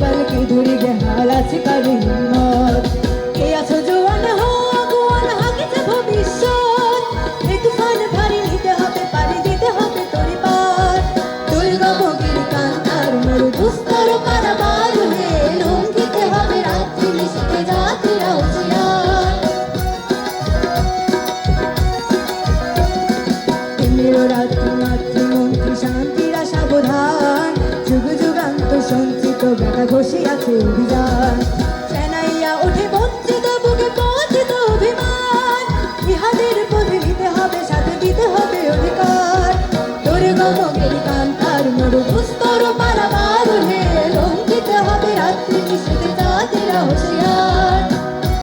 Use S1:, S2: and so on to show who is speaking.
S1: পালকে ধরিবে হাল আছে কারও হিম্মত কে আছো জোয়ান হো আগুয়ান হাকিছে ভবিষ্যৎ। এই তুফান ভারী নিতে হবে, পারি দিতে হবে তোরি পার। দুর্গা বগির কান্তার মরু দুস্তর কারাবার হে লঙ্ঘিতে হবে রাত্রি, নিশিতে জাতিরা হুঁশিয়ার তিমিরো রাত্রি মাতৃমন্ত্রী শান্তিরা সাবধান। যুগ যুগান্ত সঞ্চিত ব্যথা ঘষি আছে অভিযান। সেনাইয়া ওঠে বঞ্চিত, বুকে পৌঁছিত অভিমান। ইহাদের পথে নিতে হবে, সাথে দিতে হবে অধিকার। দুর্গমের কান্তার মরু দুস্তর পারাবার উঠে লঙ্ঘিতে হবে রাত্রি, নিষেধে